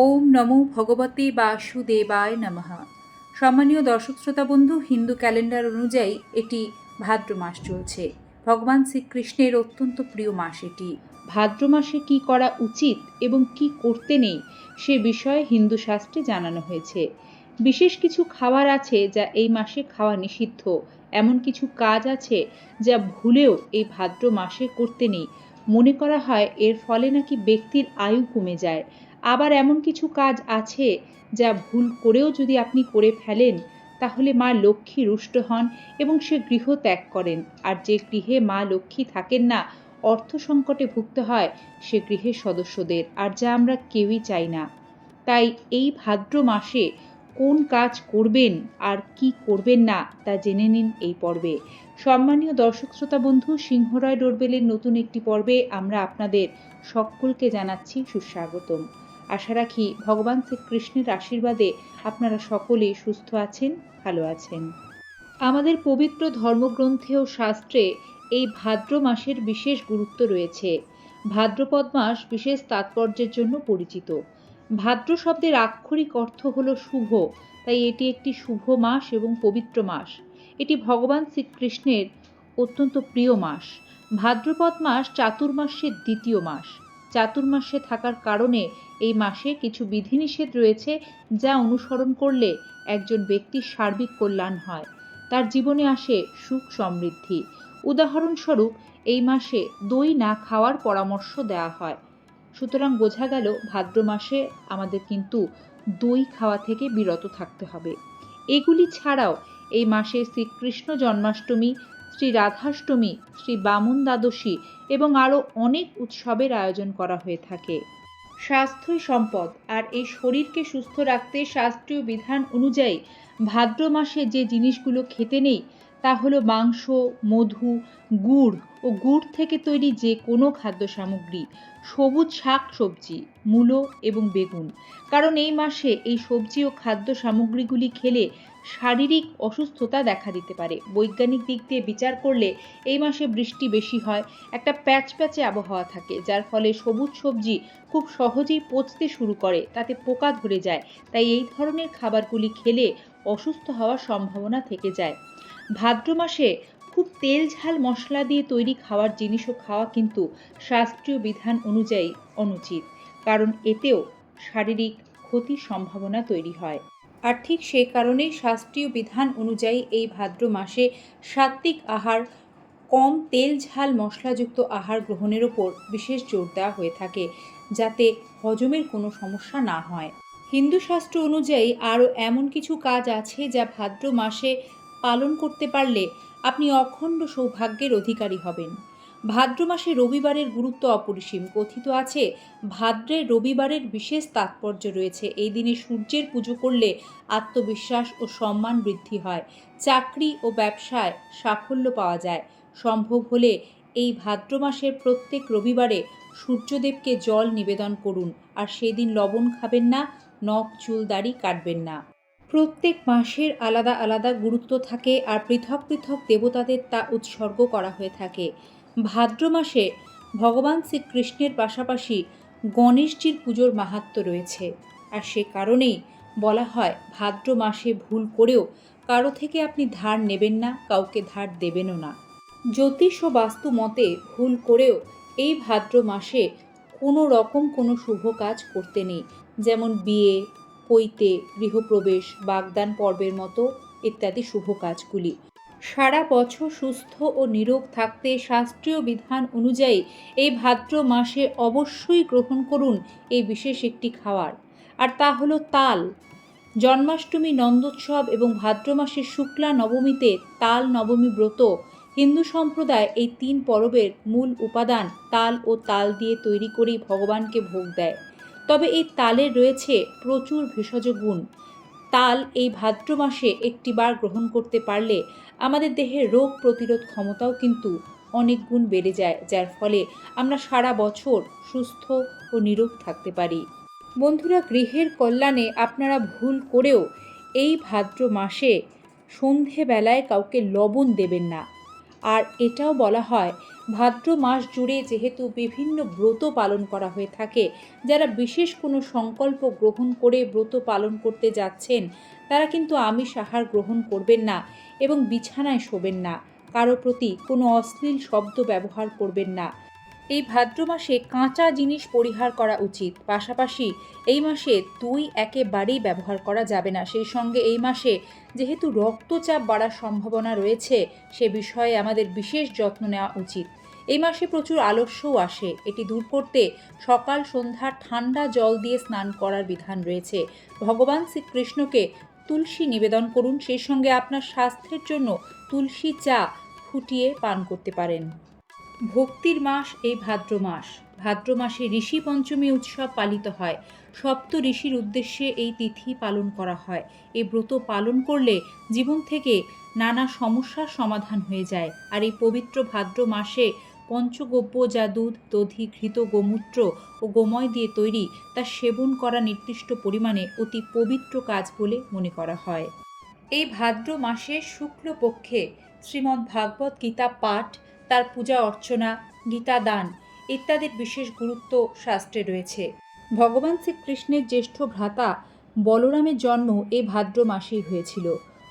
ওম নমো ভগবতে বাসুদেবায় নমঃ। সম্মানীয় দর্শক শ্রোতা বন্ধু, হিন্দু ক্যালেন্ডার অনুযায়ী এটি ভাদ্র মাস চলছে। ভগবান শ্রীকৃষ্ণের অত্যন্ত প্রিয় মাস এটি। ভাদ্র মাসে কি করা উচিত এবং কি করতে নেই, সে বিষয়ে হিন্দু শাস্ত্রে জানানো হয়েছে। বিশেষ কিছু খাবার আছে যা এই মাসে খাওয়া নিষিদ্ধ। এমন কিছু কাজ আছে যা ভুলেও এই ভাদ্র মাসে করতে নেই। মনে করা হয় এর ফলে নাকি ব্যক্তির আয়ু কমে যায়। আবার এমন কিছু কাজ আছে যা ভুল করেও যদি আপনি করে ফেলেন, তাহলে মা লক্ষ্মী রুষ্ট হন এবং সে গৃহ ত্যাগ করেন। আর যে গৃহে মা লক্ষ্মী থাকেন না, অর্থ সংকটে ভুগতে হয় সে গৃহের সদস্যদের, আর যা আমরা কেউই চাই না। তাই এই ভাদ্র মাসে কোন কাজ করবেন আর কি করবেন না, তা জেনে নিন এই পর্বে। সম্মানীয় দর্শক শ্রোতা বন্ধু, সিংহরায় ডোরবেলের নতুন একটি পর্বে আমরা আপনাদের সকলকে জানাচ্ছি সুস্বাগতম। আশা রাখি ভগবান শ্রীকৃষ্ণের আশীর্বাদে আপনারা সকলেই সুস্থ আছেন, ভালো আছেন। আমাদের পবিত্র ধর্মগ্রন্থে ও শাস্ত্রে এই ভাদ্র মাসের বিশেষ গুরুত্ব রয়েছে। ভাদ্রপদ মাস বিশেষ তাৎপর্যের জন্য পরিচিত। ভাদ্র শব্দের আক্ষরিক অর্থ হল শুভ, তাই এটি একটি শুভ মাস এবং পবিত্র মাস। এটি ভগবান শ্রীকৃষ্ণের অত্যন্ত প্রিয় মাস। ভাদ্রপদ মাস চাতুর্মাসের দ্বিতীয় মাস। চাতুর্মাসে থাকার কারণে এই মাসে কিছু বিধিনিষেধ রয়েছে যা অনুসরণ করলে একজন ব্যক্তির সার্বিক কল্যাণ হয়। তার জীবনে আসে সুখ সমৃদ্ধি। উদাহরণস্বরূপ, এই মাসে দই না খাওয়ার পরামর্শ দেওয়া হয়। সুতরাং বোঝা গেল, ভাদ্র মাসে আমাদের কিন্তু দই খাওয়া থেকে বিরত থাকতে হবে। এগুলি ছাড়াও এই মাসে শ্রীকৃষ্ণ জন্মাষ্টমী শ্রী রাধাষ্টমী, শ্রী বামন দ্বাদশী এবং আরও অনেক উৎসবের আয়োজন করা হয়ে থাকে। স্বাস্থ্যই সম্পদ, আর এই শরীরকে সুস্থ রাখতে শাস্ত্রীয় বিধান অনুযায়ী ভাদ্র মাসে যে জিনিসগুলো খেতে নেই তা হলো মাংস, মধু, গুড় ও গুড় থেকে তৈরি যে কোনো খাদ্য সামগ্রী, সবুজ শাক সবজি, মূলো এবং বেগুন। কারণ এই মাসে এই সবজি ও খাদ্য সামগ্রীগুলি খেলে শারীরিক অসুস্থতা দেখা দিতে পারে। বৈজ্ঞানিক দিক দিয়ে বিচার করলে এই মাসে বৃষ্টি বেশি হয়, একটা প্যাচ প্যাচে আবহাওয়া থাকে, যার ফলে সবুজ সবজি খুব সহজেই পচতে শুরু করে, তাতে পোকা ধরে যায়। তাই এই ধরনের খাবারগুলি খেলে অসুস্থ হওয়ার সম্ভাবনা থেকে যায়। ভাদ্র মাসে খুব তেল ঝাল মশলা দিয়ে তৈরি খাওয়ার জিনিসও খাওয়া কিন্তু শাস্ত্রীয় বিধান অনুযায়ী অনুচিত, কারণ এতেও শারীরিক ক্ষতির সম্ভাবনা তৈরি হয়। আর ঠিক সেই কারণেই শাস্ত্রীয় বিধান অনুযায়ী এই ভাদ্র মাসে সাত্ত্বিক আহার, কম তেল ঝাল মশলাযুক্ত আহার গ্রহণের ওপর বিশেষ জোর দেওয়া হয়ে থাকে, যাতে হজমের কোনো সমস্যা না হয়। হিন্দু শাস্ত্র অনুযায়ী আরও এমন কিছু কাজ আছে যা ভাদ্র মাসে পালন করতে পারলে আপনি অখণ্ড সৌভাগ্যের অধিকারী হবেন। ভাদ্র মাসে রবিবারের গুরুত্ব অপরিসীম। কথিত আছে, ভাদ্রে রবিবারের বিশেষ তাৎপর্য রয়েছে। এই দিনে সূর্যের পুজো করলে আত্মবিশ্বাস ও সম্মান বৃদ্ধি হয়। চাকরি ও ব্যবসায় সাফল্য পাওয়া যায়। সম্ভব হলে এই ভাদ্র মাসের প্রত্যেক রবিবারে সূর্যদেবকে জল নিবেদন করুন। আর সেই দিন লবণ খাবেন না, নখ চুল দাড়ি কাটবেন না। প্রত্যেক মাসের আলাদা আলাদা গুরুত্ব থাকে আর পৃথক পৃথক দেবতাদের তা উৎসর্গ করা হয়ে থাকে। ভাদ্র মাসে ভগবান শ্রীকৃষ্ণের পাশাপাশি গণেশজির পুজোর মাহাত্ম রয়েছে। আর সে কারণেই বলা হয়, ভাদ্র মাসে ভুল করেও কারও থেকে আপনি ধার নেবেন না, কাউকে ধার দেবেনও না। জ্যোতিষ ও বাস্তু মতে ভুল করেও এই ভাদ্র মাসে কোনো রকম কোনো শুভ কাজ করতে নেই। যেমন বিয়ে পৈতে গৃহপ্রবেশ, বাগদান পর্বের মতো ইত্যাদি শুভ কাজগুলি। সারা বছর সুস্থ ও নিরোগ থাকতে শাস্ত্রীয় বিধান অনুযায়ী এই ভাদ্র মাসে অবশ্যই গ্রহণ করুন এই বিশেষ একটি খাওয়ার। আর তা হলো তাল। জন্মাষ্টমী, নন্দোৎসব এবং ভাদ্র মাসের শুক্লা নবমীতে তাল নবমী ব্রত। হিন্দু সম্প্রদায় এই তিন পরবের মূল উপাদান তাল ও তাল দিয়ে তৈরি করেই ভগবানকে ভোগ দেয়। তবে এই তালের রয়েছে প্রচুর ভেষজ গুণ। তাল এই ভাদ্র মাসে একটিবার গ্রহণ করতে পারলে আমাদের দেহের রোগ প্রতিরোধ ক্ষমতাও কিন্তু অনেক গুণ বেড়ে যায়, যার ফলে আমরা সারা বছর সুস্থ ও নিরোগ থাকতে পারি। বন্ধুরা, গৃহের কল্যাণে আপনারা ভুল করেও এই ভাদ্র মাসে সন্ধেবেলায় কাউকে লবণ দেবেন না। আর এটাও বলা হয় ভাদ্র মাস জুড়ে যেহেতু বিভিন্ন ব্রত পালন করা হয়ে থাকে, যারা বিশেষ কোনো সংকল্প গ্রহণ করে ব্রত পালন করতে যাচ্ছেন, তারা কিন্তু আমিষ আহার গ্রহণ করবেন না এবং বিছানায় শোবেন না। কারও প্রতি কোনো অশ্লীল শব্দ ব্যবহার করবেন না। এই ভাদ্র মাসে কাঁচা জিনিস পরিহার করা উচিত। পাশাপাশি এই মাসে দই একেবারেই ব্যবহার করা যাবে না। সেই সঙ্গে এই মাসে যেহেতু রক্তচাপ বাড়ার সম্ভাবনা রয়েছে, সে বিষয়ে আমাদের বিশেষ যত্ন নেওয়া উচিত। এই মাসে প্রচুর আলস্যও আসে। এটি দূর করতে সকাল, সন্ধ্যা ঠান্ডা জল দিয়ে স্নান করার বিধান রয়েছে। ভগবান শ্রীকৃষ্ণকে তুলসী নিবেদন করুন। সেই সঙ্গে আপনার স্বাস্থ্যের জন্য তুলসী চা ফুটিয়ে পান করতে পারেন। ভক্তির মাস এই ভাদ্র মাস। ভাদ্র মাসে ঋষি পঞ্চমী উৎসব পালিত হয়। সপ্ত ঋষির উদ্দেশ্যে এই তিথি পালন করা হয়। এই ব্রত পালন করলে জীবন থেকে নানা সমস্যার সমাধান হয়ে যায়। আর এই পবিত্র ভাদ্র মাসে পঞ্চগব্য যা দুধ, দধি, ঘৃত, গোমূত্র ও গোময় দিয়ে তৈরি, তা সেবন করা নির্দিষ্ট পরিমাণে অতি পবিত্র কাজ বলে মনে করা হয়। এই ভাদ্র মাসে শুক্লপক্ষে শ্রীমদ্ ভাগবত গীতা পাঠ তার পূজা অর্চনা, গীতা দান ইত্যাদির বিশেষ গুরুত্ব শাস্ত্রে রয়েছে। ভগবান শ্রীকৃষ্ণের জ্যেষ্ঠ ভ্রাতা বলরামের জন্ম এই ভাদ্র মাসেই হয়েছিল।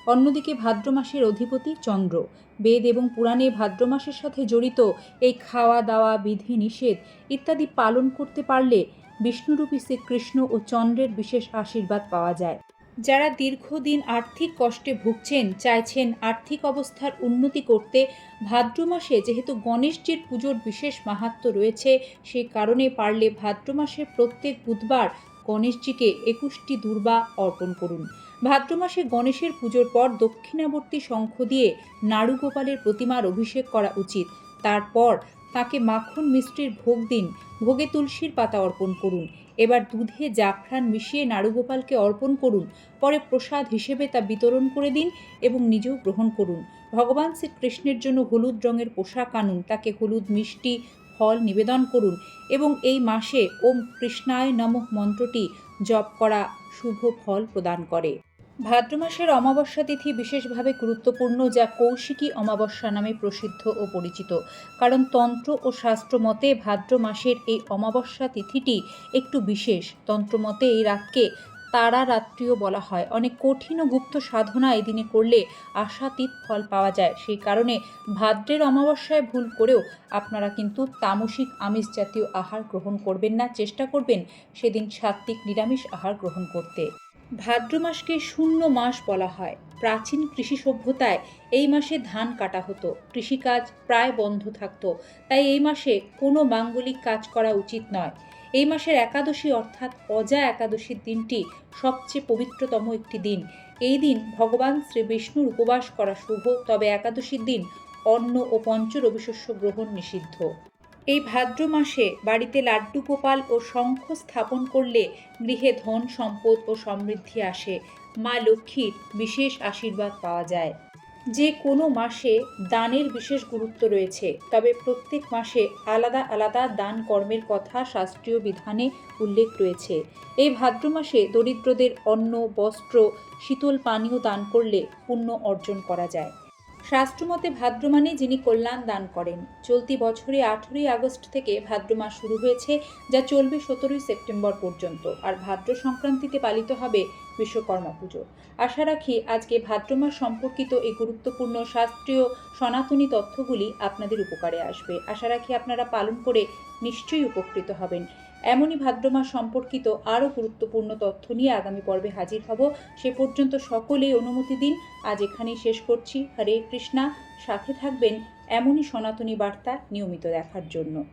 অন্যদিকে ভাদ্র মাসের অধিপতি চন্দ্র। বেদ এবং পুরাণে ভাদ্র মাসের সাথে জড়িত এই খাওয়া, দাওয়া, বিধি, নিষেধ ইত্যাদি পালন করতে পারলে বিষ্ণুরূপী শ্রীকৃষ্ণ ও চন্দ্রের বিশেষ আশীর্বাদ পাওয়া যায়। যারা দীর্ঘদিন আর্থিক কষ্টে ভুগছেন, চাইছেন আর্থিক অবস্থার উন্নতি করতে, ভাদ্র মাসে যেহেতু গণেশজির পুজোর বিশেষ মাহাত্ম রয়েছে সেই কারণে পারলে ভাদ্র মাসের প্রত্যেক বুধবার গণেশজিকে একুশটি দুর্বা অর্পণ করুন। ভাদ্র মাসে গণেশের পুজোর পর দক্ষিণাবর্তী শঙ্খ দিয়ে নাড়ুগোপালের প্রতিমার অভিষেক করা উচিত। তারপর তাকে মাখন মিষ্টির ভোগ দিন, ভোগে তুলসীর পাতা অর্পণ করুন। এবার দুধে জাফরান মিশিয়ে নাড়ুগোপালকে অর্পণ করুন। পরে প্রসাদ হিসেবে তা বিতরণ করে দিন এবং নিজেও গ্রহণ করুন। ভগবান শ্রীকৃষ্ণের জন্য হলুদ রঙের পোশাক আনুন। তাকে হলুদ মিষ্টি, ফল নিবেদন করুন এবং এই মাসে ওম কৃষ্ণায় নমঃ মন্ত্রটি জপ করা শুভ ফল প্রদান করে। ভাদ্র মাসের অমাবস্যা তিথি বিশেষভাবে গুরুত্বপূর্ণ, যা কৌশিকী অমাবস্যা নামে প্রসিদ্ধ ও পরিচিত। কারণ তন্ত্র ও শাস্ত্র মতে ভাদ্র মাসের এই অমাবস্যা তিথিটি একটু বিশেষ। তন্ত্রমতে এই রাতকে তারা রাত্রিও বলা হয়। অনেক কঠিন ও গুপ্ত সাধনা এই দিনে করলে আশাতীত ফল পাওয়া যায়। সেই কারণে ভাদ্রের অমাবস্যায় ভুল করেও আপনারা কিন্তু তামসিক আমিষ জাতীয় আহার গ্রহণ করবেন না। চেষ্টা করবেন সেদিন সাত্ত্বিক নিরামিষ আহার গ্রহণ করতে। ভাদ্র মাসকে শূন্য মাস বলা হয়। প্রাচীন কৃষি সভ্যতায় এই মাসে ধান কাটা হতো। কৃষিকাজ প্রায় বন্ধ থাকত। তাই এই মাসে কোনো মাঙ্গলিক কাজ করা উচিত নয়। এই মাসের একাদশী অর্থাৎ অজা একাদশীর দিনটি সবচেয়ে পবিত্রতম একটি দিন। এই দিন ভগবান শ্রী বিষ্ণুর উপবাস করা শুভ, তবে একাদশীর দিন অন্ন ও পঞ্চ রবিশস্য গ্রহণ নিষিদ্ধ। এই ভাদ্র মাসে বাড়িতে লাড্ডু গোপাল ও শঙ্খ স্থাপন করলে গৃহে ধন সম্পদ ও সমৃদ্ধি আসে। মা লক্ষ্মীর বিশেষ আশীর্বাদ পাওয়া যায়। যে কোনো মাসে দানের বিশেষ গুরুত্ব রয়েছে, তবে প্রত্যেক মাসে আলাদা আলাদা দান কর্মের কথা শাস্ত্রীয় বিধানে উল্লেখ রয়েছে। এই ভাদ্র মাসে দরিদ্রদের অন্ন, বস্ত্র, শীতল পানীয় দান করলে পুণ্য অর্জন করা যায়। শাস্ত্রমতে ভাদ্র মানে যিনি কল্যাণ দান করেন। চলতি বছরে আঠেরোই আগস্ট থেকে ভাদ্র মাস শুরু হয়েছে, যা চলবে সতেরোই সেপ্টেম্বর পর্যন্ত, আর ভাদ্র সংক্রান্তিতে পালিত হবে বিশ্বকর্মা পুজো। আশা রাখি আজকে ভাদ্র মাস সম্পর্কিত এই গুরুত্বপূর্ণ শাস্ত্রীয় সনাতনী তথ্যগুলি আপনাদের উপকারে আসবে। আশা রাখি আপনারা পালন করে নিশ্চয়ই উপকৃত হবেন। এমনই ভাদ্রমাস সম্পর্কিত আরও গুরুত্বপূর্ণ তথ্য নিয়ে আগামী পর্বে হাজির হব। সে পর্যন্ত সকলেই অনুমতি দিন। আজ এখানেই শেষ করছি। হরে কৃষ্ণা। সাথে থাকবেন এমনই সনাতনী বার্তা নিয়মিত দেখার জন্য।